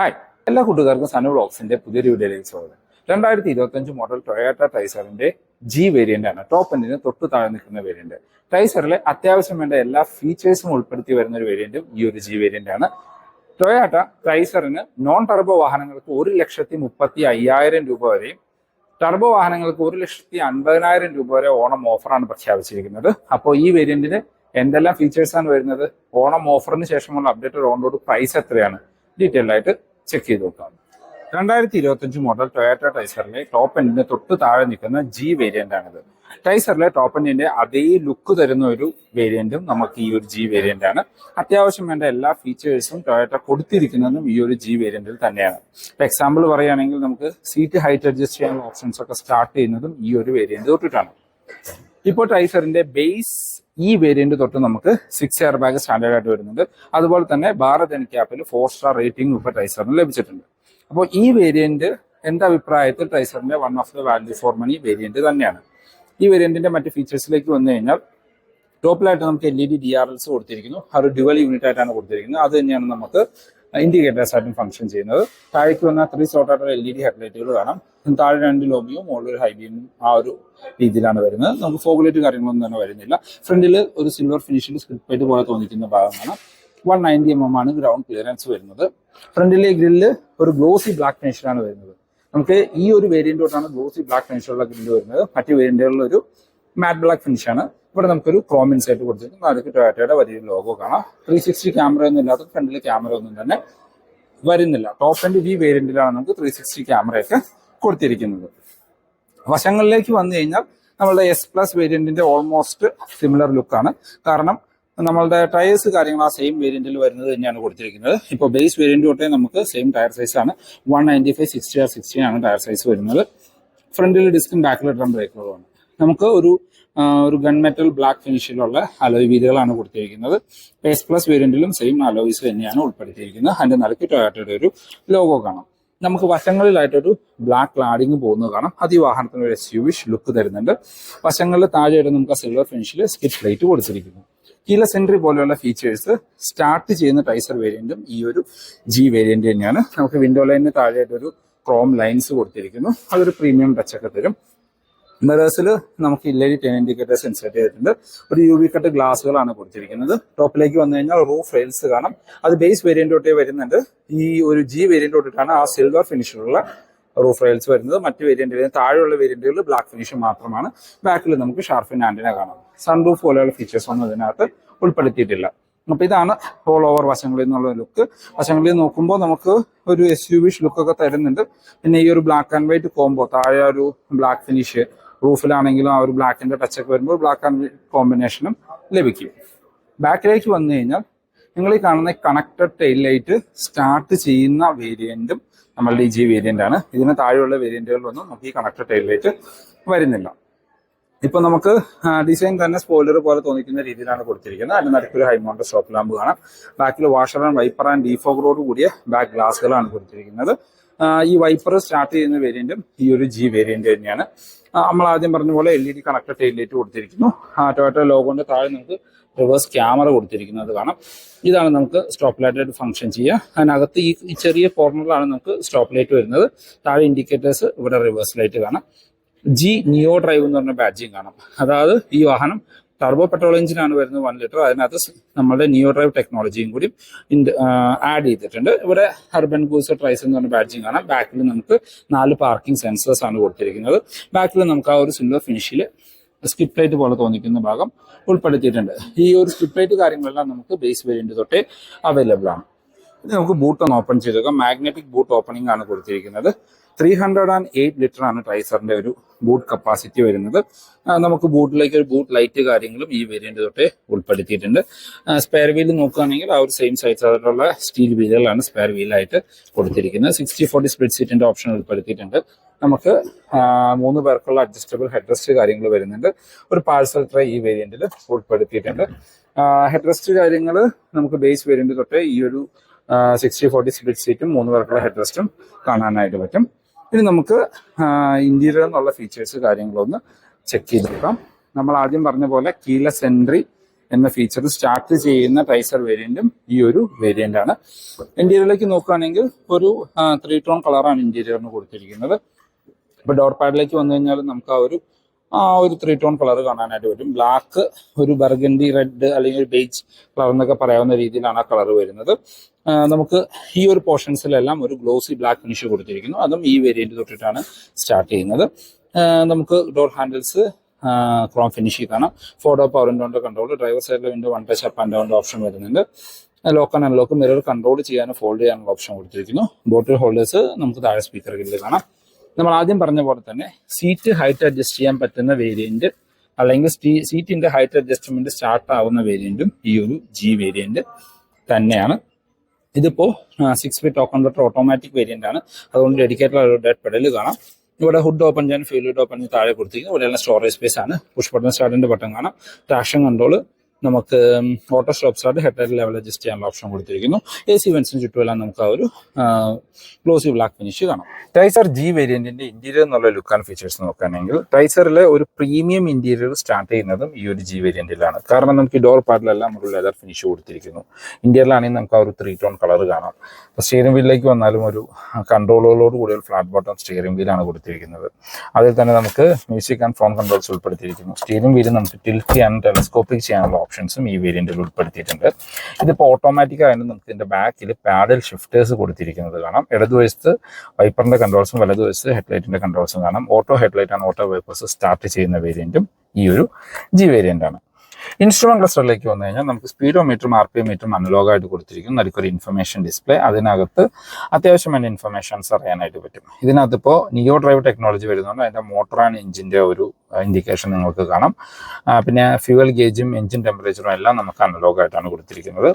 Hi എല്ലാ കൂട്ടുകാർക്കും സനു ബ്ലോഗ്സിന്റെ പുതിയൊരു വീഡിയോയിലേക്ക് സ്വാഗതം. രണ്ടായിരത്തി ഇരുപത്തഞ്ച് മോഡൽ ടൊയാറ്റ ടൈസറിന്റെ ജി വേരിയന്റ് ആണ് ടോപ്പ് എൻഡിന് തൊട്ട് താഴെ നിൽക്കുന്ന വേരിയന്റ് ടൈസറിലെ അത്യാവശ്യം വേണ്ട എല്ലാ ഫീച്ചേഴ്സും ഉൾപ്പെടുത്തി വരുന്ന ഒരു വേരിയന്റും ഈ ഒരു ജി വേരിയന്റ് ആണ്. ടൊയാറ്റ ടൈസറിന് നോൺ ടർബോ വാഹനങ്ങൾക്ക് ഒരു ലക്ഷത്തി മുപ്പത്തി അയ്യായിരം രൂപ വരെയും ടർബോ വാഹനങ്ങൾക്ക് ഒരു ലക്ഷത്തി അൻപതിനായിരം രൂപ വരെ ഓണം ഓഫറാണ് പ്രഖ്യാപിച്ചിരിക്കുന്നത്. അപ്പോൾ ഈ വേരിയന്റിന് എന്തെല്ലാം ഫീച്ചേഴ്സ് ആണ് വരുന്നത്? ഓണം ഓഫറിന് ശേഷമുള്ള അപ്ഡേറ്റഡ് ഓൺ റോഡ് പ്രൈസ് എത്രയാണ്? ഡീറ്റെയിൽ ആയിട്ട് ചെക്ക് ചെയ്ത് നോക്കാം. രണ്ടായിരത്തി ഇരുപത്തി അഞ്ച് മോഡൽ ടൊയാറ്റ ടൈസറിലെ ടോപ്പ് എൻഡിന്റെ തൊട്ട് താഴെ നിൽക്കുന്ന ജി വേരിയന്റ് ആണിത്. ടൈസറിലെ ടോപ്പ് എൻഡിന്റെ അതേ ലുക്ക് തരുന്ന ഒരു വേരിയന്റും നമുക്ക് ഈ ഒരു ജി വേരിയന്റ് ആണ്. അത്യാവശ്യം വേണ്ട എല്ലാ ഫീച്ചേഴ്സും ടൊയാറ്റ കൊടുത്തിരിക്കുന്നതും ഈ ഒരു ജി വേരിയന്റിൽ തന്നെയാണ്. എക്സാമ്പിൾ പറയുകയാണെങ്കിൽ നമുക്ക് സീറ്റ് ഹൈറ്റ് അഡ്ജസ്റ്റ് ചെയ്യാനുള്ള ഓപ്ഷൻസ് ഒക്കെ സ്റ്റാർട്ട് ചെയ്യുന്നതും ഈ ഒരു വേരിയന്റ് തൊട്ടിട്ടാണ്. ഇപ്പോൾ ടൈസറിന്റെ ബേസ് ഈ വേരിയന്റ് തൊട്ട് നമുക്ക് സിക്സ് എയർ ബാഗ് സ്റ്റാൻഡേർഡ് ആയിട്ട് വരുന്നുണ്ട്. അതുപോലെ തന്നെ ഭാരത് എൻ ക്യാപ്പിൽ ഫോർ സ്റ്റാർ റേറ്റിംഗ് ഇപ്പോൾ ടൈസറിന് ലഭിച്ചിട്ടുണ്ട്. അപ്പോൾ ഈ വേരിയന്റ് എന്റെ അഭിപ്രായത്തിൽ ടൈസറിന്റെ one of the value for money variant തന്നെയാണ്. ഈ വേരിയന്റിന്റെ മറ്റ് ഫീച്ചേഴ്സിലേക്ക് വന്നു കഴിഞ്ഞാൽ ടോപ്പിലായിട്ട് നമുക്ക് L E D D R Ls കൊടുത്തിരിക്കുന്നു. ഒരു ഡ്യുവൽ യൂണിറ്റ് ആയിട്ടാണ് കൊടുത്തിരിക്കുന്നത്. അത് തന്നെയാണ് നമുക്ക് ഇൻഡിക്കേറ്റേഴ്സ് ആയിട്ടും ഫംഗ്ഷൻ ചെയ്യുന്നത്. താഴേക്ക് വന്ന ത്രീ സോട്ടായിട്ടുള്ള എൽ ഇ ഡി ഹെഡ്ലൈറ്റുകൾ കാണാം. താഴെ രണ്ട് ലോബിയും മുകളിൽ ഒരു ഹൈബിയും ആ ഒരു രീതിയിലാണ് വരുന്നത്. നമുക്ക് ഫോഗുലേറ്റ് കാര്യങ്ങളൊന്നും തന്നെ വരുന്നില്ല. ഫ്രണ്ടിൽ ഒരു സിൽവർ ഫിനിഷിൽ സ്ക്രിപ്റ്റ് പോലെ തോന്നിക്കുന്ന ഭാഗമാണ്. വൺ നയന്റി എം എം ആണ് ഗ്രൗണ്ട് ക്ലിയറൻസ് വരുന്നത്. ഫ്രണ്ടിലെ ഗ്രില്ല് ഒരു ഗ്ലോസി ബ്ലാക്ക് ഫിനിഷിലാണ് വരുന്നത്. നമുക്ക് ഈ ഒരു വേരിയന്റ് തൊട്ടാണ് ഗ്ലോസി ബ്ലാക്ക് ഫിനിഷുള്ള ഗ്രില്ല് വരുന്നത്. മറ്റു വേരിയന്റുകളിൽ ഒരു മാറ്റ് ബ്ലാക്ക് ഫിനിഷാണ് ഇവിടെ നമുക്കൊരു ക്രോം ഇൻസൈറ്റ് കൊടുത്തിട്ടുണ്ട് അതിലേക്ക് ടൊയാറ്റയുടെ വലിയൊരു ലോഗോ കാണാം. ത്രീ സിക്സ്റ്റി ക്യാമറ ഒന്നും ഇല്ലാത്ത ഫ്രണ്ടിലെ ക്യാമറ ഒന്നും തന്നെ വരുന്നില്ല. ടോപ്പ് ആൻഡ് ഈ വേരിയന്റിലാണ് നമുക്ക് ത്രീ സിക്സ്റ്റി ക്യാമറയൊക്കെ കൊടുത്തിരിക്കുന്നത്. വശങ്ങളിലേക്ക് വന്നു കഴിഞ്ഞാൽ നമ്മളുടെ എസ് പ്ലസ് വേരിയന്റിന്റെ ഓൾമോസ്റ്റ് സിമിലർ ലുക്കാണ് കാരണം നമ്മളുടെ ടയേഴ്സ് കാര്യങ്ങൾ ആ സെയിം വേരിയന്റിൽ വരുന്നത് തന്നെയാണ് കൊടുത്തിരിക്കുന്നത്. ഇപ്പോൾ ബേസ് വേരിയന്റ് തൊട്ടേ നമുക്ക് സെയിം ടയർ സൈസ് ആണ്. One ninety five sixty R sixty ആണ് ടയർ സൈസ് വരുന്നത്. ഫ്രണ്ടിൽ ഡിസ്കും ബാക്കിൽ ഡ്രം ബ്രേക്കുകളുമാണ് നമുക്ക് ഒരു ഒരു ഗൺ മെറ്റൽ ബ്ലാക്ക് ഫിനിഷിലുള്ള അലോയ് വീലുകളാണ് കൊടുത്തിരിക്കുന്നത്. എസ് പ്ലസ് വേരിയന്റിലും സെയിം അലോയ്സ് തന്നെയാണ് ഉൾപ്പെടുത്തിയിരിക്കുന്നത്. അതിന്റെ നിലയ്ക്ക് ടൊയാറ്റയുടെ ഒരു ലോഗോ കാണാം. നമുക്ക് വശങ്ങളിലായിട്ടൊരു ബ്ലാക്ക് ക്ലാഡിങ് പോകുന്നത് കാണാം. അത് ഈ വാഹനത്തിന് ഒരു എസ് യു വിഷ് ലുക്ക് തരുന്നുണ്ട്. വശങ്ങളിൽ താഴെയായിട്ട് നമുക്ക് സിൽവർ ഫിനിഷിൽ സ്കിറ്റ് പ്ലേറ്റ് കൊടുത്തിരിക്കുന്നു. കീല സെൻട്രി പോലെയുള്ള ഫീച്ചേഴ്സ് സ്റ്റാർട്ട് ചെയ്യുന്ന ടൈസർ വേരിയന്റും ഈ ഒരു ജി വേരിയന്റ് തന്നെയാണ്. നമുക്ക് വിൻഡോ ലൈനിന് താഴെയായിട്ടൊരു ക്രോം ലൈൻസ് കൊടുത്തിരിക്കുന്നു. അതൊരു പ്രീമിയം ടച്ചൊക്കെ തരും. മിറേഴ്സിൽ നമുക്ക് ഇല്ലരി ടെൻ ഇൻഡിക്കേറ്റേഴ്സ് ഇൻസേർട്ട് ചെയ്തിട്ടുണ്ട്. ഒരു യു വി കട്ട് ഗ്ലാസുകളാണ് കൊടുത്തിരിക്കുന്നത്. ടോപ്പിലേക്ക് വന്നു കഴിഞ്ഞാൽ റൂഫ് റെയിൽസ് കാണാം. അത് ബേസ് വേരിയന്റ് തൊട്ടേ വരുന്നുണ്ട്. ഈ ഒരു ജി വേരിയന്റ് തൊട്ടിട്ടാണ് ആ സിൽവർ ഫിനിഷിലുള്ള റൂഫ് റെയിൽസ് വരുന്നത്. മറ്റ് വേരിയന്റുകൾ താഴെയുള്ള വേരിയന്റുകളിൽ ബ്ലാക്ക് ഫിനിഷ് മാത്രമാണ്. ബാക്കിൽ നമുക്ക് ഷാർഫിൻ ആന്റിന കാണാം. സൺ റൂഫ് പോലെയുള്ള ഫീച്ചേഴ്സ് ഒന്നും ഇതിനകത്ത് ഉൾപ്പെടുത്തിയിട്ടില്ല. അപ്പൊ ഇതാണ് ഓൾ ഓവർ വശങ്ങളിൽ നിന്നുള്ള ലുക്ക് വശങ്ങളിൽ നോക്കുമ്പോൾ നമുക്ക് ഒരു എസ് യു വിഷ് ലുക്കൊക്കെ തരുന്നുണ്ട്. പിന്നെ ഈ ഒരു ബ്ലാക്ക് ആൻഡ് വൈറ്റ് കോംബോ താഴെ ഒരു ബ്ലാക്ക് ഫിനിഷ് റൂഫിലാണെങ്കിലും ആ ഒരു ബ്ലാക്കിന്റെ ടച്ച് ഒക്കെ വരുമ്പോൾ ബ്ലാക്ക് ആൻഡ് കോമ്പിനേഷനും ലഭിക്കും. ബാക്കിലേക്ക് വന്നു കഴിഞ്ഞാൽ നിങ്ങൾ ഈ കാണുന്ന കണക്റ്റഡ് ടെയിൽ ലൈറ്റ് സ്റ്റാർട്ട് ചെയ്യുന്ന വേരിയന്റും നമ്മളുടെ ഈ ജി വേരിയന്റ് ആണ്. ഇതിന് താഴെയുള്ള വേരിയന്റുകളിലൊന്നും നമുക്ക് ഈ കണക്റ്റഡ് ടെയിൽ ലൈറ്റ് വരുന്നില്ല. ഇപ്പൊ നമുക്ക് ഡിസൈൻ തന്നെ സ്പോയിലർ പോലെ തോന്നിക്കുന്ന രീതിയിലാണ് കൊടുത്തിരിക്കുന്നത്. അതിന് നടുക്കൊരു ഹൈമൗണ്ട് സ്റ്റോപ്പ് ലാമ്പ് കാണാം. ബാക്കിൽ വാഷർ ആൻഡ് വൈപ്പർ ആൻഡ് ഡീഫോഗറോട് കൂടിയ ബാക്ക് ഗ്ലാസുകളാണ് കൊടുത്തിരിക്കുന്നത്. ഈ വൈപ്പർ സ്റ്റാർട്ട് ചെയ്യുന്ന വേരിയന്റും ഈ ഒരു ജി വേരിയന്റ് തന്നെയാണ്. നമ്മൾ ആദ്യം പറഞ്ഞ പോലെ L E D connect tail light കൊടുത്തിരിക്കുന്നു. ആ ടൊയോട്ട ലോഗോന്റെ താഴെ നമുക്ക് റിവേഴ്സ് ക്യാമറ കൊടുത്തിരിക്കുന്നത് കാണാം. ഇതാണ് നമുക്ക് സ്റ്റോപ്പ് ലൈറ്റ് ഫംഗ്ഷൻ ചെയ്യുക. അതിനകത്ത് ഈ ചെറിയ കോർണറിലാണ് നമുക്ക് സ്റ്റോപ്പ് ലൈറ്റ് വരുന്നത്. താഴെ ഇൻഡിക്കേറ്റേഴ്സ് ഇവിടെ റിവേഴ്സ് ലൈറ്റ് കാണാം. ജി നിയോ ഡ്രൈവ് എന്ന് പറഞ്ഞ ബാഡ്ജിങ് കാണാം. അതായത് ഈ വാഹനം ടർബോ പെട്രോൾ എഞ്ചിനാണ് വരുന്നത് വൺ ലിറ്റർ അതിനകത്ത് നമ്മുടെ ന്യൂ ഡ്രൈവ് ടെക്നോളജിയും കൂടി ആഡ് ചെയ്തിട്ടുണ്ട്. ഇവിടെ ഹർബൻ ഗൂസ് ട്രൈസ് എന്ന് പറഞ്ഞ ബാഡ്ജിങ് കാണാം. ബാക്കിൽ നമുക്ക് നാല് പാർക്കിംഗ് സെൻസേഴ്സ് ആണ് കൊടുത്തിരിക്കുന്നത്. ബാക്കിൽ നമുക്ക് ആ ഒരു സിൽവർ ഫിനിഷിൽ സ്കിപ്പ് ലൈറ്റ് പോലെ തോന്നിക്കുന്ന ഭാഗം ഉൾപ്പെടുത്തിയിട്ടുണ്ട്. ഈ ഒരു സ്കിപ്പ് ലൈറ്റ് കാര്യങ്ങളെല്ലാം നമുക്ക് ബേസ് വേരിയന്റ് തൊട്ടേ അവൈലബിൾ ആണ്. നമുക്ക് ബൂട്ട് ഒന്ന് ഓപ്പൺ ചെയ്തു മാഗ്നറ്റിക് ബൂട്ട് ഓപ്പണിംഗ് ആണ് കൊടുത്തിരിക്കുന്നത്. Three hundred and eight litre ആണ് ട്രൈസറിന്റെ ഒരു ബൂട്ട് കപ്പാസിറ്റി വരുന്നത്. നമുക്ക് ബൂട്ടിലേക്ക് ഒരു ബൂട്ട് ലൈറ്റ് കാര്യങ്ങളും ഈ വേരിയന്റ് തൊട്ടേ ഉൾപ്പെടുത്തിയിട്ടുണ്ട്. സ്പെയർ വീൽ നോക്കുകയാണെങ്കിൽ ആ ഒരു സെയിം സൈസ് ആയിട്ടുള്ള സ്റ്റീൽ വീലുകളാണ് സ്പെയർ വീലായിട്ട് കൊടുത്തിരിക്കുന്നത്. സിക്സ്റ്റി ഫോർട്ടി സ്പ്ലിറ്റ് സീറ്റിന്റെ ഓപ്ഷൻ ഉൾപ്പെടുത്തിയിട്ടുണ്ട്. നമുക്ക് മൂന്ന് പേർക്കുള്ള അഡ്ജസ്റ്റബിൾ ഹെഡ്റസ്റ്റ് കാര്യങ്ങൾ വരുന്നുണ്ട്. ഒരു പാഴ്സൽ ട്രേ ഈ വേരിയന്റിൽ ഉൾപ്പെടുത്തിയിട്ടുണ്ട്. ഹെഡ്റസ്റ്റ് കാര്യങ്ങൾ നമുക്ക് ബേസ് വേരിയന്റ് തൊട്ടേ ഈ ഒരു സിക്സ്റ്റി ഫോർട്ടി സ്പ്ലിറ്റ് സീറ്റും മൂന്ന് പേർക്കുള്ള ഹെഡ്റസ്റ്റും കാണാനായിട്ട് പറ്റും. ഇനി നമുക്ക് ഇന്റീരിയർ എന്നുള്ള ഫീച്ചേഴ്സ് കാര്യങ്ങളൊന്ന് ചെക്ക് ചെയ്ത് നോക്കാം. നമ്മൾ ആദ്യം പറഞ്ഞ പോലെ കീലസ് എൻട്രി എന്ന ഫീച്ചർ സ്റ്റാർട്ട് ചെയ്യുന്ന ടൈസർ വേരിയന്റും ഈ ഒരു വേരിയന്റ് ആണ്. ഇന്റീരിയറിലേക്ക് നോക്കുകയാണെങ്കിൽ ഒരു ത്രീ ടോൺ കളറാണ് ഇന്റീരിയറിന് കൊടുത്തിരിക്കുന്നത്. ഇപ്പൊ ഡോർ പാഡിലേക്ക് വന്നു കഴിഞ്ഞാൽ നമുക്ക് ആ ഒരു ആ ഒരു ത്രീ ടോൺ കളർ കാണാനായിട്ട് പറ്റും. ബ്ലാക്ക് ഒരു ബർഗൻഡി റെഡ് അല്ലെങ്കിൽ ഒരു ബേജ് കളർ എന്നൊക്കെ പറയാവുന്ന രീതിയിലാണ് ആ കളർ വരുന്നത്. നമുക്ക് ഈ ഒരു പോർഷൻസിലെല്ലാം ഒരു ഗ്ലോസി ബ്ലാക്ക് ഫിനിഷ് കൊടുത്തിരിക്കുന്നു. അതും ഈ വേരിയന്റ് തൊട്ടിട്ടാണ് സ്റ്റാർട്ട് ചെയ്യുന്നത്. നമുക്ക് ഡോർ ഹാൻഡിൽസ് ക്രോം ഫിനിഷ് കാണാം. ഫോട്ടോ പവർ വിൻഡോന്റെ കൺട്രോൾ ഡ്രൈവർ സൈഡിലെ window one touch up and down option വരുന്നുണ്ട്. Lock and unlock mirror control ചെയ്യാനും ഫോൾഡ് ചെയ്യാനുള്ള ഓപ്ഷൻ കൊടുത്തിരിക്കുന്നു. ബോട്ടിൽ ഹോൾഡേഴ്സ് നമുക്ക് താഴെ സ്പീക്കർ ഗ്രില്ല് കാണാം. നമ്മൾ ആദ്യം പറഞ്ഞ പോലെ തന്നെ സീറ്റ് ഹൈറ്റ് അഡ്ജസ്റ്റ് ചെയ്യാൻ പറ്റുന്ന വേരിയന്റ് അല്ലെങ്കിൽ സീറ്റിന്റെ ഹൈറ്റ് അഡ്ജസ്റ്റ്മെന്റ് സ്റ്റാർട്ട് ആവുന്ന വേരിയന്റും ഈ ഒരു ജി വേരിയന്റ് തന്നെയാണ്. ഇതിപ്പോ six speed token butter automatic variant ആണ്. അതുകൊണ്ട് ഡെഡിക്കേറ്റഡ് ഡെഡ് പെഡൽ കാണാം. ഇവിടെ ഹുഡ് ഓപ്പൺ ചെയ്യാൻ ഫീൽഡ് ഓപ്പൺ താഴെ കൊടുത്തിരിക്കുന്നത് ഇവിടെയുള്ള സ്റ്റോറേജ് സ്പേസ് ആണ്. പുഷ് ബട്ടൺ സ്റ്റാർട്ടിന്റെ ബട്ടൺ കാണാം. ട്രാക്ഷൻ കൺട്രോൾ നമുക്ക് auto stop start head light level adjust ചെയ്യാനുള്ള ഓപ്ഷൻ കൊടുത്തിരിക്കുന്നു. എ സി വെൻസിന് ചുറ്റുമെല്ലാം നമുക്ക് ആ ഒരു ഗ്ലോസി ബ്ലാക്ക് ഫിനിഷ് കാണാം. ടൈസർ ജി വേരിയന്റിന്റെ ഇന്റീരിയർ എന്നുള്ള ലുക്ക് ആൻഡ് ഫീച്ചേഴ്സ് നോക്കുകയാണെങ്കിൽ ടൈസറിലെ ഒരു പ്രീമിയം ഇന്റീരിയർ സ്റ്റാർട്ട് ചെയ്യുന്നതും ഈ ഒരു ജി വേരിയന്റിലാണ് കാരണം നമുക്ക് ഡോർ പാർട്ടിലെല്ലാം ഒരു ലെതർ ഫിനിഷ് കൊടുത്തിരിക്കുന്നു. ഇന്റീരിയറിലാണെങ്കിൽ നമുക്ക് ആ ഒരു ത്രീ ടോൺ കളർ കാണാം. സ്റ്റിയറിംഗ് വീലിലേക്ക് വന്നാലും ഒരു കൺട്രോളുകളോട് കൂടി ഒരു ഫ്ലാറ്റ് ബോട്ടം സ്റ്റിയറിംഗ് വീലാണ് കൊടുത്തിരിക്കുന്നത്. അതിൽ തന്നെ നമുക്ക് മ്യൂസിക് ആൻഡ് ഫോൺ കൺട്രോൾസ് ഉൾപ്പെടുത്തിയിരിക്കുന്നു. സ്റ്റിയറിംഗ് വീൽ നമുക്ക് ടിൽറ്റ് ചെയ്യാനും ടെലസ്കോപ്പിക് ചെയ്യാനുള്ള ഓപ്ഷൻസും ഈ വേരിയന്റിൽ ഉൾപ്പെടുത്തിയിട്ടുണ്ട്. ഇതിപ്പോൾ ഓട്ടോമാറ്റിക് ആയാലും നമുക്ക് ഇതിന്റെ ബാക്കിൽ പാഡൽ ഷിഫ്റ്റേഴ്സ് കൊടുത്തിരിക്കുന്നത് കാണാം. ഇടതുവശത്ത് വൈപ്പറിന്റെ കൺട്രോൾസും വലതുവശത്ത് ഹെഡ്ലൈറ്റിന്റെ കൺട്രോൾസും കാണാം. ഓട്ടോ ഹെഡ്ലൈറ്റ് ആണ് ഓട്ടോ വൈപ്പേഴ്സ് സ്റ്റാർട്ട് ചെയ്യുന്ന വേരിയന്റും ഈ ഒരു ജി വേരിയന്റ് ആണ്. ഇൻസ്ട്രുമെന്റ് ക്ലസ്റ്ററിലേക്ക് വന്നു കഴിഞ്ഞാൽ നമുക്ക് സ്പീഡോ മീറ്ററും ആർ പി എം മീറ്ററും അനലോഗായിട്ട് കൊടുത്തിരിക്കും. നമുക്കൊരു ഇൻഫർമേഷൻ ഡിസ്പ്ലേ അതിനകത്ത് അത്യാവശ്യം വേണ്ട ഇൻഫർമേഷൻസ് അറിയാനായിട്ട് പറ്റും. ഇതിനകത്ത് ഇപ്പോൾ നിയോ ഡ്രൈവ് ടെക്നോളജി വരുന്നുണ്ട് അതിന്റെ മോട്ടോർ ആൻഡ് എഞ്ചിന്റെ ഒരു ഇൻഡിക്കേഷൻ നിങ്ങൾക്ക് കാണാം. പിന്നെ ഫ്യൂവൽ ഗേജും എഞ്ചിൻ ടെമ്പറേച്ചറും എല്ലാം നമുക്ക് അനലോഗായിട്ടാണ് കൊടുത്തിരിക്കുന്നത്.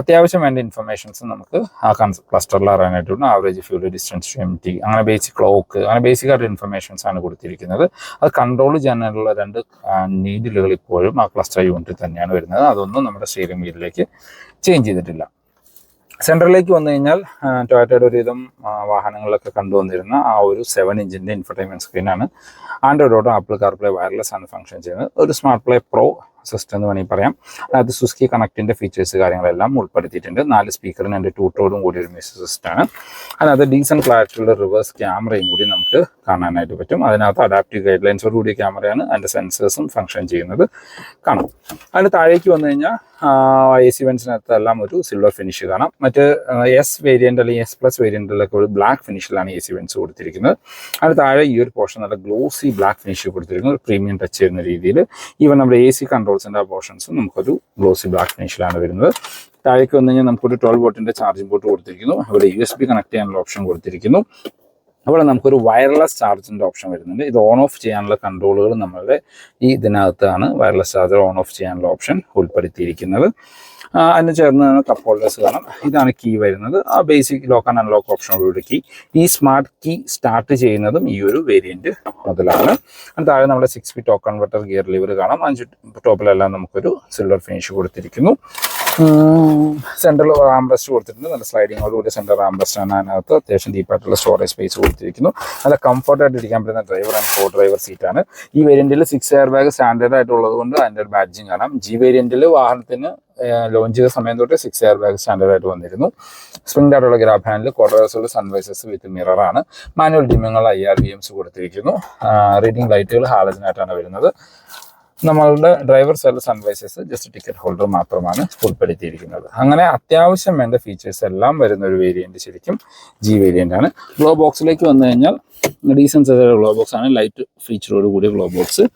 അത്യാവശ്യം വേണ്ട ഇൻഫർമേഷൻസ് നമുക്ക് ആ കൺസ് ക്ലസ്റ്ററിൽ അറിയാനായിട്ടുണ്ട്. Average fuel distance M T അങ്ങനെ ബേസിക് ക്ലോക്ക് അങ്ങനെ ബേസിക് ആയിട്ട് ഇൻഫർമേഷൻസ് ആണ് കൊടുത്തിരിക്കുന്നത്. അത് കൺട്രോൾ ചെയ്യാനുള്ള രണ്ട് നീഡിലുകൾ ഇപ്പോഴും ആ ക്ലസ്റ്റർ യൂണിറ്റിൽ തന്നെയാണ് വരുന്നത്. അതൊന്നും നമ്മുടെ സ്റ്റിയറിംഗ് വീലിലേക്ക് ചേഞ്ച് ചെയ്തിട്ടില്ല. സെൻട്രലിലേക്ക് വന്നു കഴിഞ്ഞാൽ ടൊയറ്റയുടെ ഒരുവിധം വാഹനങ്ങളൊക്കെ കണ്ടുവന്നിരുന്ന ആ ഒരു സെവൻ ഇഞ്ചിന്റെ infotainment സ്ക്രീനാണ് Android Auto Apple CarPlay wireless ആണ് ഫംഗ്ഷൻ ചെയ്യുന്നത്. ഒരു സ്മാർട്ട് പ്ലേ പ്രോ സിസ്റ്റം എന്ന് വേണമെങ്കിൽ പറയാം. അതായത് സുസ്കി കണക്റ്റിന്റെ ഫീച്ചേഴ്സ് കാര്യങ്ങളെല്ലാം ഉൾപ്പെടുത്തിയിട്ടുണ്ട്. നാല് സ്പീക്കറിന് എന്റെ ടൂട്ടോടും കൂടി ഒരു മ്യൂസിക് സിസ്റ്റമാണ് അതിനകത്ത് ഡീസന്റ് ക്ലാരിറ്റിയുള്ള റിവേഴ്സ് ക്യാമറയും കൂടി നമുക്ക് കാണാനായിട്ട് പറ്റും. അതിനകത്ത് അഡാപ്റ്റീവ് ഗൈഡ് ലൈൻസോട് കൂടിയ ക്യാമറയാണ് അതിന്റെ സെൻസേഴ്സും ഫംഗ്ഷൻ ചെയ്യുന്നത് കാണാം. അതിന് താഴേക്ക് വന്നു കഴിഞ്ഞാൽ എ സി വെൻസിനകത്ത് എല്ലാം ഒരു സിൽവർ ഫിനിഷ് കാണാം. മറ്റ് എസ് വേരിയന്റ് അല്ലെങ്കിൽ എസ് പ്ലസ് വേരിയന്റിലൊക്കെ ഒരു ബ്ലാക്ക് ഫിനിഷിലാണ് എ സി വെൻസ് കൊടുത്തിരിക്കുന്നത്. അതിന് താഴെ ഈ ഒരു പോർഷൻ നല്ല ഗ്ലോസി ബ്ലാക്ക് ഫിനിഷ് കൊടുത്തിരിക്കുന്നത് ഒരു പ്രീമിയം ടച്ച് ചെയ്യുന്ന രീതിയിൽ. ഈവൻ നമ്മുടെ എ സി കൺട്രോൾസിന്റെ ആ പോർഷൻസും നമുക്കൊരു ഗ്ലോസി ബ്ലാക്ക് ഫിനിഷിലാണ് വരുന്നത്. താഴേക്ക് വന്നു കഴിഞ്ഞാൽ നമുക്കൊരു ട്വൽവ് വോട്ടിന്റെ ചാർജിംഗ് പോർട്ട് കൊടുത്തിരിക്കുന്നു. അവിടെ യു എസ് ബി കണക്ട് ചെയ്യാനുള്ള ഓപ്ഷൻ കൊടുത്തിരിക്കുന്നു. അവിടെ നമുക്കൊരു വയർലെസ് ചാർജിന്റെ ഓപ്ഷൻ വരുന്നുണ്ട്. ഇത് ഓൺ ഓഫ് ചെയ്യാനുള്ള കൺട്രോളുകൾ നമ്മളുടെ ഈ ഇതിനകത്താണ്. വയർലെസ് ചാർജർ ഓൺ ഓഫ് ചെയ്യാനുള്ള ഓപ്ഷൻ ഉൾപ്പെടുത്തിയിരിക്കുന്നത്. അതിന് ചേർന്ന് കപ്പ് ഹോൾഡേഴ്സ് കാണാം ഇതാണ് കീ വരുന്നത്. ആ ബേസിക് ലോക്ക് ആൻഡ് അൺലോക്ക് ഓപ്ഷനോടുകൂടി കീ ഈ സ്മാർട്ട് കീ സ്റ്റാർട്ട് ചെയ്യുന്നതും ഈ ഒരു വേരിയന്റ് മുതലാണ്. താഴെ നമ്മുടെ six speed torque converter gear lever കാണാം. അഞ്ച് ടോപ്പിലെല്ലാം നമുക്കൊരു സിൽവർ ഫിനിഷ് കൊടുത്തിരിക്കുന്നു. സെൻട്രൽ ആംബ്രസ്റ്റ് കൊടുത്തിട്ടുണ്ട്. നല്ല സ്ലൈഡിങ്ങോടുകൂടി സെൻട്രൽ ആംബ്രസ്റ്റ് ആണ് അതിനകത്ത് അത്യാവശ്യം ഡീപ്പായിട്ടുള്ള സ്റ്റോറേജ് സ്പേസ് കൊടുത്തിരിക്കുന്നു. നല്ല കംഫർട്ടായിട്ട് ഇരിക്കാൻ പറ്റുന്ന ഡ്രൈവർ ആൻഡ് ഫോർ ഡ്രൈവർ സീറ്റാണ് ഈ വേരിയന്റിൽ സിക്സ് എയർ ബാഗ് സ്റ്റാൻഡേർഡ് ആയിട്ടുള്ളത് കൊണ്ട് അതിന്റെ ഒരു ബാഡ്ജിങ് കാണാം. ജി വേരിയന്റിൽ വാഹനത്തിന് ലോഞ്ച് ചെയ്ത സമയം തൊട്ട് സിക്സ് എയർ ബാഗ് സ്റ്റാൻഡേർഡ് ആയിട്ട് വന്നിരുന്നു. സ്പ്രിംഗ് ആയിട്ടുള്ള ഗ്രാബ് ഹാൻഡിൽ ക്വാർട്ടേഴ്സുള്ള സൺവൈസസ് വിത്ത് മിററാണ് മാനുവൽ ഡിമ്മിങ്ങൾ ഐ ആർ ബി എംസ് കൊടുത്തിരിക്കുന്നു. റീഡിംഗ് ലൈറ്റുകൾ ഹാലജനായിട്ടാണ് വരുന്നത്. നമ്മളുടെ driver cell sun visors just ticket holder മാത്രമാണ് ഉൾപ്പെടുത്തിയിരിക്കുന്നത്. അങ്ങനെ അത്യാവശ്യം വേണ്ട ഫീച്ചേഴ്സ് എല്ലാം വരുന്ന ഒരു വേരിയന്റ് ശരിക്കും ജി വേരിയന്റ് ആണ്. ഗ്ലോ ബോക്സിലേക്ക് വന്നു കഴിഞ്ഞാൽ ഡീസൻസ് ഗ്ലോ ബോക്സ് ആണ്. ലൈറ്റ് ഫീച്ചറോടുകൂടി ഗ്ലോ ബോക്സ്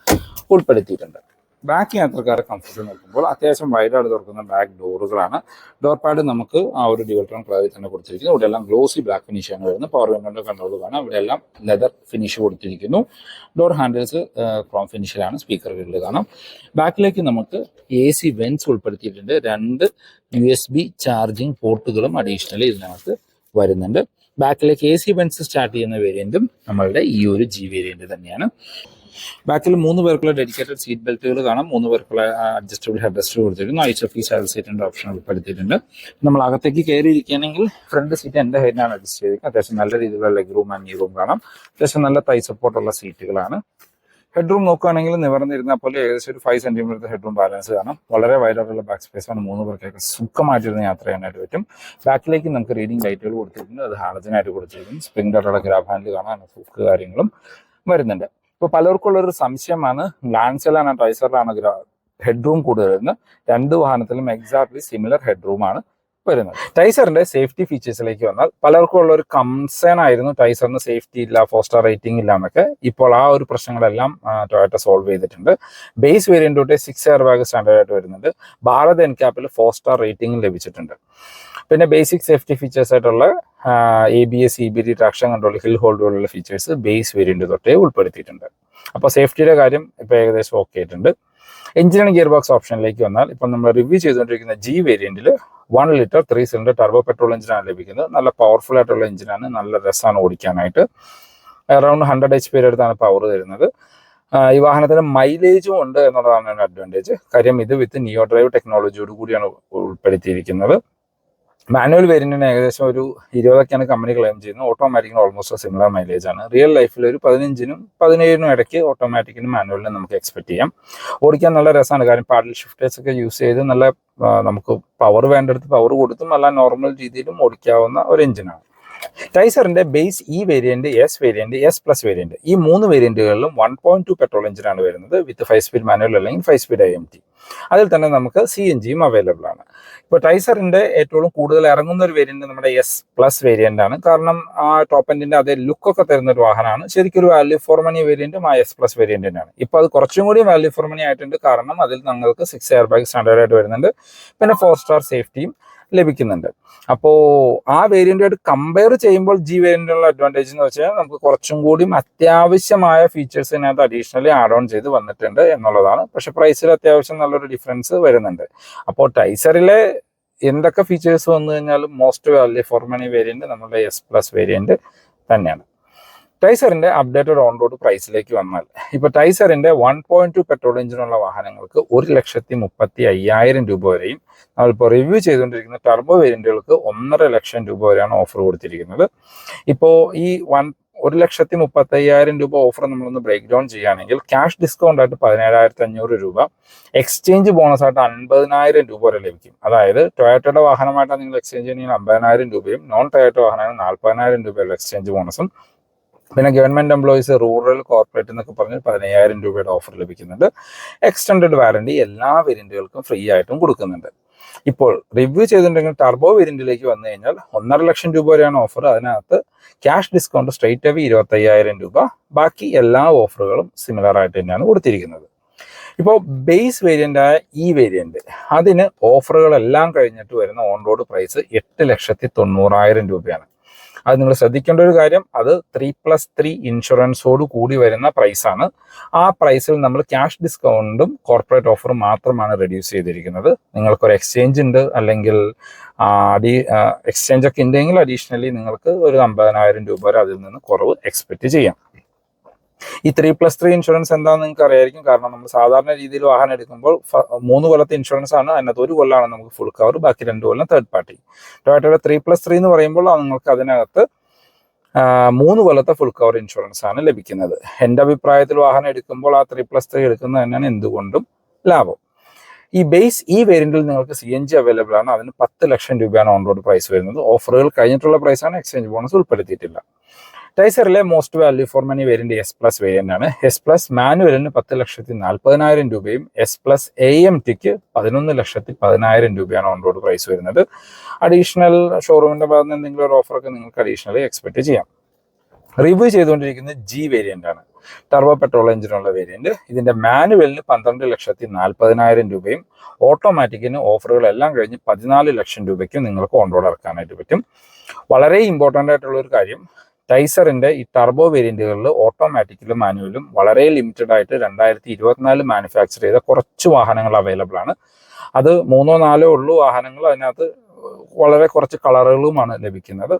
ഉൾപ്പെടുത്തിയിട്ടുണ്ട്. ബാക്ക് യാത്രക്കാരെ കംഫർട്ട് നോക്കുമ്പോൾ അത്യാവശ്യം വൈഡായിട്ട് തുറക്കുന്ന ബാക്ക് ഡോറുകളാണ് ഡോർ പാഡ് നമുക്ക് ആ ഒരു ഡിവൽട്രോൺ ക്ലാവിൽ തന്നെ കൊടുത്തിരിക്കുന്നു. ഇവിടെ എല്ലാം ഗ്ലോസി ബ്ലാക്ക് ഫിനിഷ് ആണ് വരുന്നത്. പവർ വിൻഡോന്റെ കൺട്രോൾ കാണാം. ഇവിടെ എല്ലാം ലെതർ ഫിനിഷ് കൊടുത്തിരിക്കുന്നു. ഡോർ ഹാൻഡിൽസ് ക്രോം ഫിനിഷിലാണ് സ്പീക്കറുകളിൽ കാണാം. ബാക്കിലേക്ക് നമുക്ക് എ സി വെൻസ് ഉൾപ്പെടുത്തിയിട്ടുണ്ട്. രണ്ട് യു എസ് ബി ചാർജിങ് പോർട്ടുകളും അഡീഷണലി ഇതിനകത്ത് വരുന്നുണ്ട്. ബാക്കിലേക്ക് എ സി വെൻസ് സ്റ്റാർട്ട് ചെയ്യുന്ന വേരിയന്റും നമ്മളുടെ ഈ ഒരു ജി വേരിയന്റ് തന്നെയാണ്. ബാക്കിൽ മൂന്ന് പേർക്കുള്ള ഡെഡിക്കേറ്റഡ് സീറ്റ് ബെൽറ്റുകൾ കാണാം. മൂന്ന് പേർക്കുള്ള അഡ്ജസ്റ്റബിൾ ഹെഡ് റെസ്റ്റ് കൊടുത്തിരിക്കുന്നു. ഐ ഇ ചൈൽഡ് സീറ്റിന്റെ ഓപ്ഷൻ ഉൾപ്പെടുത്തിയിട്ടുണ്ട്. നമ്മൾ അകത്തേക്ക് കയറി ഇരിക്കുകയാണെങ്കിൽ ഫ്രണ്ട് സീറ്റ് എന്റെ ഹെഡിനാണ് അഡ്ജസ്റ്റ് ചെയ്തിരിക്കുന്നത്. അത്യാവശ്യം നല്ല രീതിയിലുള്ള ലെഗ് റൂം ആൻഡ് റൂം കാണാം. അത്യാവശ്യം നല്ല തൈ സപ്പോർട്ടുള്ള സീറ്റുകളാണ് ഹെഡ് റൂം നോക്കുകയാണെങ്കിൽ നിവർന്നിരുന്നാൽ പോലെ ഏകദേശം ഒരു ഫൈവ് സെന്റിമീറ്റർ ഹെഡ്റൂം ബാലൻസ് കാണാം. വളരെ വൈഡായിട്ടുള്ള ബാക്ക് സ്പേസ് ആണ്. മൂന്ന് പേർക്കൊക്കെ സുഖമായിട്ടിരുന്ന് യാത്ര ചെയ്യാനായിട്ട് പറ്റും. ബാക്കിലേക്ക് നമുക്ക് റീഡിംഗ് ലൈറ്റുകൾ കൊടുത്തിട്ടുണ്ട്. അത് ഹാളജനായിട്ട് കൊടുത്തിരിക്കുന്നു. സ്പ്രിംഗ് ഡോട്ടുള്ള ഗ്രാബ് ഹാൻഡിൽ കാണാൻ ഫുക്ക് കാര്യങ്ങളും വരുന്നുണ്ട്. ഇപ്പോൾ പലർക്കുള്ള ഒരു സംശയമാണ് ഗ്ലാൻസലാണ് ട്രൈസറിലാണ് ഹെഡ് റൂം കൂടുതൽ വരുന്നത്. രണ്ട് വാഹനത്തിലും എക്സാക്ട്ലി സിമിലർ ഹെഡ്റൂം ആണ് വരുന്നത്. ടൈസറിന്റെ സേഫ്റ്റി ഫീച്ചേഴ്സിലേക്ക് വന്നാൽ പലർക്കും ഉള്ള ഒരു കൺസേൺ ആയിരുന്നു ടൈസറിന് സേഫ്റ്റി ഇല്ല ഫോർ സ്റ്റാർ റേറ്റിംഗ് ഇല്ല എന്നൊക്കെ. ഇപ്പോൾ ആ ഒരു പ്രശ്നങ്ങളെല്ലാം ടൊയോട്ട സോൾവ് ചെയ്തിട്ടുണ്ട്. ബേസ് വേരിയന്റ് തൊട്ട് സിക്സ് എയർ ബാഗ് സ്റ്റാൻഡേർഡ് ആയിട്ട് വരുന്നുണ്ട്. ഭാരത് എൻക്യാപ്പിൽ ഫോർ സ്റ്റാർ റേറ്റിംഗ് ലഭിച്ചിട്ടുണ്ട്. പിന്നെ ബേസിക് സേഫ്റ്റി ഫീച്ചേഴ്സ് ആയിട്ടുള്ള A B S E B D traction control hill hold പോലുള്ള ഫീച്ചേഴ്സ് ബേസ് വേരിയന്റ് തൊട്ടേ ഉൾപ്പെടുത്തിയിട്ടുണ്ട്. അപ്പോൾ സേഫ്റ്റിയുടെ കാര്യം ഇപ്പോൾ ഏകദേശം ഓക്കെ ആയിട്ടുണ്ട്. എഞ്ചിനാണ് ഗിയർ ബോക്സ് ഓപ്ഷനിലേക്ക് വന്നാൽ ഇപ്പം നമ്മൾ റിവ്യൂ ചെയ്തുകൊണ്ടിരിക്കുന്ന G വേരിയന്റിൽ one litre three cylinder turbo petrol എഞ്ചിനാണ് ലഭിക്കുന്നത്. നല്ല പവർഫുൾ ആയിട്ടുള്ള എഞ്ചിനാണ് നല്ല രസമാണ് ഓടിക്കാനായിട്ട്. അറൗണ്ട് ഹൺഡ്രഡ് എച്ച് പി അടുത്താണ് പവർ തരുന്നത്. ഈ വാഹനത്തിന് മൈലേജും ഉണ്ട് എന്നുള്ളതാണ് അഡ്വാന്റേജ് കാര്യം ഇത് വിത്ത് നിയോ ഡ്രൈവ് ടെക്നോളജിയോട് കൂടിയാണ് ഉൾപ്പെടുത്തിയിരിക്കുന്നത്. മാനുവൽ വേരിയന്റിന് ഏകദേശം ഒരു ഇരുപതൊക്കെയാണ് കമ്പനി ക്ലെയിം ചെയ്യുന്നത്. ഓട്ടോമാറ്റിക്കിന് ഓൾമോസ്റ്റ് സിമിലർ മൈലേജ് ആണ്. റിയൽ ലൈഫിൽ ഒരു പതിനഞ്ചിനും പതിനേഴിനും ഇടയ്ക്ക് ഓട്ടോമാറ്റിക്കിനും മാനുവലിനും നമുക്ക് എക്സ്പെക്ട് ചെയ്യാം. ഓടിക്കാൻ നല്ല രസമാണ്. കാര്യം പാഡിൽ ഷിഫ്റ്റേഴ്സ് ഒക്കെ യൂസ് ചെയ്ത് നല്ല നമുക്ക് പവർ വേണ്ടടുത്ത് പവർ കൊടുത്തും അല്ല നോർമൽ രീതിയിലും ഓടിക്കാവുന്ന ഒരു എഞ്ചിനാണ് ടൈസറിന്റെ base E variant S variant S plus variant ഈ മൂന്ന് വേരിയന്റുകളിലും വൺ പോയിന്റ് ടു പെട്രോൾ എഞ്ചിനാണ് വരുന്നത് വിത്ത് ഫൈവ് സ്പീഡ് മാനുവൽ അല്ലെങ്കിൽ five speed I M T അതിൽ തന്നെ നമുക്ക് സി എൻ ജിയും അവൈലബിൾ ആണ്. ഇപ്പോൾ ടൈസറിന്റെ ഏറ്റവും കൂടുതൽ ഇറങ്ങുന്ന ഒരു വേരിയന്റ് നമ്മുടെ എസ് പ്ലസ് വേരിയന്റ് ആണ്. കാരണം ആ ടോപ്പ് എൻഡിന്റെ അതേ ലുക്കൊക്കെ തരുന്ന ഒരു വാഹനമാണ്. ശരിക്കും ഒരു വാല്യൂ ഫോർ മണി വേരിയന്റും ആ എസ് പ്ലസ് വേരിയന്റ് തന്നെയാണ്. ഇപ്പോൾ അത് കുറച്ചും കൂടി വാല്യൂ ഫോർ മണി ആയിട്ടുണ്ട്. കാരണം അതിൽ നിങ്ങൾക്ക് സിക്സ് എയർ ബാഗ് സ്റ്റാൻഡേർഡ് ആയിട്ട് വരുന്നുണ്ട്. പിന്നെ ഫോർ സ്റ്റാർ സേഫ്റ്റിയും ലഭിക്കുന്നുണ്ട്. അപ്പോൾ ആ വേരിയന്റായിട്ട് കമ്പയർ ചെയ്യുമ്പോൾ ജി വേരിയന്റിനുള്ള അഡ്വാന്റേജ് എന്ന് വെച്ചാൽ നമുക്ക് കുറച്ചും കൂടി അത്യാവശ്യമായ ഫീച്ചേഴ്സ് ഇതിനകത്ത് അഡീഷണലി ആഡ് ഓൺ ചെയ്ത് വന്നിട്ടുണ്ട് എന്നുള്ളതാണ്. പക്ഷെ പ്രൈസിൽ അത്യാവശ്യം നല്ലൊരു ഡിഫറൻസ് വരുന്നുണ്ട്. അപ്പോൾ ടൈസറിലെ എന്തൊക്കെ ഫീച്ചേഴ്സ് വന്നു കഴിഞ്ഞാലും most value for money variant നമ്മുടെ എസ് പ്ലസ് വേരിയന്റ് തന്നെയാണ്. ടൈസറിന്റെ അപ്ഡേറ്റഡ് ഓൺ റോഡ് പ്രൈസിലേക്ക് വന്നാൽ ഇപ്പൊ ടൈസറിന്റെ വൺ പോയിന്റ് ടു പെട്രോൾ എഞ്ചിനുള്ള വാഹനങ്ങൾക്ക് ഒരു ലക്ഷത്തി മുപ്പത്തി അയ്യായിരം രൂപ വരെയും നമ്മളിപ്പോൾ റിവ്യൂ ചെയ്തുകൊണ്ടിരിക്കുന്ന ടർബോ വേരിയന്റുകൾക്ക് ഒന്നര ലക്ഷം രൂപ വരെയാണ് ഓഫർ കൊടുത്തിരിക്കുന്നത്. ഇപ്പോൾ ഈ വൺ ഒരു ലക്ഷത്തി മുപ്പത്തി അയ്യായിരം രൂപ ഓഫർ നമ്മളൊന്ന് ബ്രേക്ക് ഡൗൺ ചെയ്യുകയാണെങ്കിൽ ക്യാഷ് ഡിസ്കൗണ്ട് ആയിട്ട് പതിനേഴായിരത്തി അഞ്ഞൂറ് രൂപ എക്സ്ചേഞ്ച് ബോണസ് ആയിട്ട് അൻപതിനായിരം രൂപ വരെ ലഭിക്കും. അതായത് ടൊയോട്ടയുടെ വാഹനമായിട്ടാണ് നിങ്ങൾ എക്സ്ചേഞ്ച് ചെയ്യുന്നത് അമ്പതിനായിരം രൂപയും നോൺ ടൊയോട്ട വാഹനമാണ് നാൽപ്പതിനായിരം രൂപയുള്ള എക്സ്ചേഞ്ച് ബോണസും പിന്നെ ഗവൺമെന്റ് എംപ്ലോയീസ് റൂറൽ കോർപ്പറേറ്റ് എന്നൊക്കെ പറഞ്ഞ് പതിനയ്യായിരം രൂപയുടെ ഓഫർ ലഭിക്കുന്നുണ്ട്. എക്സ്റ്റൻഡഡ് വാറണ്ടി എല്ലാ വേരിയന്റുകൾക്കും ഫ്രീ ആയിട്ടും കൊടുക്കുന്നുണ്ട്. ഇപ്പോൾ റിവ്യൂ ചെയ്തിട്ടുണ്ടെങ്കിൽ ടർബോ വേരിയന്റിലേക്ക് വന്നു കഴിഞ്ഞാൽ ഒന്നര ലക്ഷം രൂപ വരെയാണ് ഓഫർ അതിനകത്ത് ക്യാഷ് ഡിസ്കൗണ്ട് സ്ട്രേറ്റ് അവി ഇരുപത്തയ്യായിരം രൂപ. ബാക്കി എല്ലാ ഓഫറുകളും സിമിലർ ആയിട്ട് തന്നെയാണ് കൊടുത്തിരിക്കുന്നത്. ഇപ്പോൾ ബേസ് വേരിയന്റ് ആയ ഈ വേരിയന്റ് അതിന് ഓഫറുകളെല്ലാം കഴിഞ്ഞിട്ട് വരുന്ന ഓൺ റോഡ് പ്രൈസ് എട്ട് ലക്ഷത്തി തൊണ്ണൂറായിരം രൂപയാണ്. അത് നിങ്ങൾ ശ്രദ്ധിക്കേണ്ട ഒരു കാര്യം അത് ത്രീ പ്ലസ് ത്രീ ഇൻഷുറൻസോട് കൂടി വരുന്ന പ്രൈസാണ് ആ പ്രൈസിൽ നമ്മൾ ക്യാഷ് ഡിസ്കൗണ്ടും കോർപ്പറേറ്റ് ഓഫറും മാത്രമാണ് റെഡ്യൂസ് ചെയ്തിരിക്കുന്നത്. നിങ്ങൾക്കൊരു എക്സ്ചേഞ്ച് ഉണ്ട് അല്ലെങ്കിൽ അഡി എക്സ്ചേഞ്ച് ഒക്കെ ഉണ്ടെങ്കിൽ അഡീഷണലി നിങ്ങൾക്ക് ഒരു അമ്പതിനായിരം രൂപ വരെ അതിൽ നിന്ന് കുറവ് എക്സ്പെക്ട് ചെയ്യാം. ഈ ത്രീ പ്ലസ് ത്രീ ഇൻഷുറൻസ് എന്താണെന്ന് നിങ്ങൾക്ക് അറിയായിരിക്കും. കാരണം നമ്മൾ സാധാരണ രീതിയിൽ വാഹനം എടുക്കുമ്പോൾ മൂന്ന് കൊല്ലത്തെ ഇൻഷുറൻസ് ആണ്. അതിനകത്ത് ഒരു കൊല്ലമാണ് നമുക്ക് ഫുൾ കവർ ബാക്കി രണ്ട് കൊല്ലം തേർഡ് പാർട്ടി ടൊയോട്ടയുടെ ത്രീ പ്ലസ് ത്രീ എന്ന് പറയുമ്പോൾ നിങ്ങൾക്ക് അതിനകത്ത് മൂന്ന് കൊല്ലത്തെ ഫുൾ കവർ ഇൻഷുറൻസ് ആണ് ലഭിക്കുന്നത്. എന്റെ അഭിപ്രായത്തിൽ വാഹനം എടുക്കുമ്പോൾ ആ ത്രീ പ്ലസ് ത്രീ എടുക്കുന്നത് തന്നെയാണ് എന്തുകൊണ്ടും ലാഭം. ഈ ബേസ് ഈ വേരിയന്റിൽ നിങ്ങൾക്ക് സി എൻ ജി അവൈലബിൾ ആണ്. അതിന് പത്ത് ലക്ഷം രൂപയാണ് ഓൺ റോഡ് പ്രൈസ് വരുന്നത്. ഓഫറുകൾ കഴിഞ്ഞിട്ടുള്ള പ്രൈസാണ് എക്സ്ചേഞ്ച് ബോണസ് ഉൾപ്പെടുത്തിയിട്ടില്ല. ടൈസറിലെ most value for money variant S plus variant ആണ്. എസ് പ്ലസ് മാനുവലിന് പത്ത് ലക്ഷത്തി നാൽപ്പതിനായിരം രൂപയും എസ് പ്ലസ് എ എം ടിക്ക് പതിനൊന്ന് ലക്ഷത്തി പതിനായിരം രൂപയാണ് ഓൺ റോഡ് പ്രൈസ് വരുന്നത്. അഡീഷണൽ ഷോറൂമിന്റെ ഭാഗത്ത് നിന്ന് എന്തെങ്കിലും ഒരു ഓഫറൊക്കെ നിങ്ങൾക്ക് അഡീഷണലി എക്സ്പെക്ട് ചെയ്യാം. റിവ്യൂ ചെയ്തുകൊണ്ടിരിക്കുന്നത് ജി വേരിയന്റ് ആണ്. ടർബോ പെട്രോൾ എഞ്ചിനുള്ള വേരിയന്റ് ഇതിന്റെ മാനുവലിന് പന്ത്രണ്ട് ലക്ഷത്തി നാൽപ്പതിനായിരം രൂപയും ഓട്ടോമാറ്റിക്കിന് ഓഫറുകളെല്ലാം കഴിഞ്ഞ് പതിനാല് ലക്ഷം രൂപയ്ക്കും നിങ്ങൾക്ക് ഓൺ റോഡ് ഇറക്കാനായിട്ട് പറ്റും. വളരെ ഇമ്പോർട്ടന്റ് ആയിട്ടുള്ള ഒരു കാര്യം ടൈസറിന്റെ ഈ ടർബോ വേരിയന്റുകളിൽ ഓട്ടോമാറ്റിക്കലും മാനുവലും വളരെ ലിമിറ്റഡ് ആയിട്ട് രണ്ടായിരത്തി ഇരുപത്തിനാല് മാനുഫാക്ചർ ചെയ്ത കുറച്ച് വാഹനങ്ങൾ അവൈലബിൾ ആണ്. അത് മൂന്നോ നാലോ ഉള്ളൂ വാഹനങ്ങൾ അതിനകത്ത് വളരെ കുറച്ച് കളറുകളുമാണ് ലഭിക്കുന്നത്.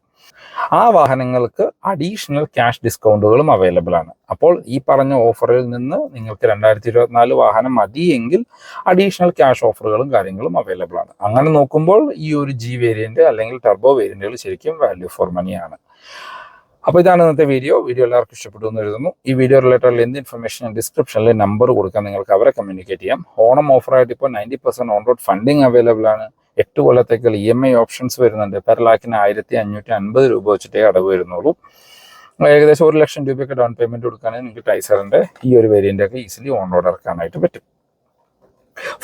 ആ വാഹനങ്ങൾക്ക് അഡീഷണൽ ക്യാഷ് ഡിസ്കൗണ്ടുകളും അവൈലബിൾ ആണ്. അപ്പോൾ ഈ പറഞ്ഞ ഓഫറിൽ നിന്ന് നിങ്ങൾക്ക് രണ്ടായിരത്തി ഇരുപത്തിനാല് വാഹനം മതിയെങ്കിൽ അഡീഷണൽ ക്യാഷ് ഓഫറുകളും കാര്യങ്ങളും അവൈലബിൾ ആണ്. അങ്ങനെ നോക്കുമ്പോൾ ഈ ഒരു ജി വേരിയന്റ് അല്ലെങ്കിൽ ടർബോ വേരിയന്റുകൾ ശരിക്കും വാല്യൂ ഫോർ മണിയാണ് അപ്പോൾ ഇതാണ് ഇന്നത്തെ വീഡിയോ വീഡിയോ എല്ലാവർക്കും ഇഷ്ടപ്പെട്ടു എന്ന് എഴുതുന്നു ഈ വീഡിയോ റിലേറ്റഡ് എന്ത് ഇൻഫർമേഷൻ ഡിസ്ക്രിപ്ഷനിൽ നമ്പർ കൊടുക്കാൻ നിങ്ങൾക്ക് അവരെ കമ്മ്യൂണിക്കേറ്റ് ചെയ്യാം. ഓണം ഓഫറായിട്ട് ഇപ്പോൾ ninety percent on road funding available ആണ്. എട്ട് കൊല്ലത്തേക്കുള്ള ഇ എം ഐ ഓപ്ഷൻസ് വരുന്നുണ്ട്. പെർ ലാക്കിന് ആയിരത്തി അഞ്ഞൂറ്റി അൻപത് രൂപ വെച്ചിട്ടേ അടവ് വരുന്നുള്ളൂ. ഏകദേശം ഒരു ലക്ഷം രൂപയൊക്കെ ഡൗൺ പേയ്മെന്റ് കൊടുക്കുകയാണെങ്കിൽ നിങ്ങൾക്ക് ടൈസറിന്റെ ഈ ഒരു വേരിയന്റൊക്കെ ഈസിലി ഓൺ റോഡ് ഇറക്കാനായിട്ട് പറ്റും.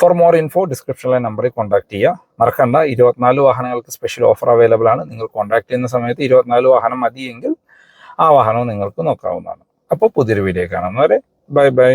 ഫോർ മോർ ഇൻഫോ ഡിസ്ക്രിപ്ഷനിലെ നമ്പറിൽ കോൺടാക്ട് ചെയ്യുക. മറക്കണ്ട ഇരുപത്തിനാല് വാഹനങ്ങൾക്ക് സ്പെഷ്യൽ ഓഫർ അവൈലബിൾ ആണ്. നിങ്ങൾ കോൺടാക്ട് ചെയ്യുന്ന സമയത്ത് ഇരുപത്തിനാല് വാഹനം മതിയെങ്കിൽ ആ വാഹനവും നിങ്ങൾക്ക് നോക്കാവുന്നതാണ്. അപ്പോൾ പുതിയൊരു വീഡിയോ കാണുന്നവരെ ബൈ ബൈ.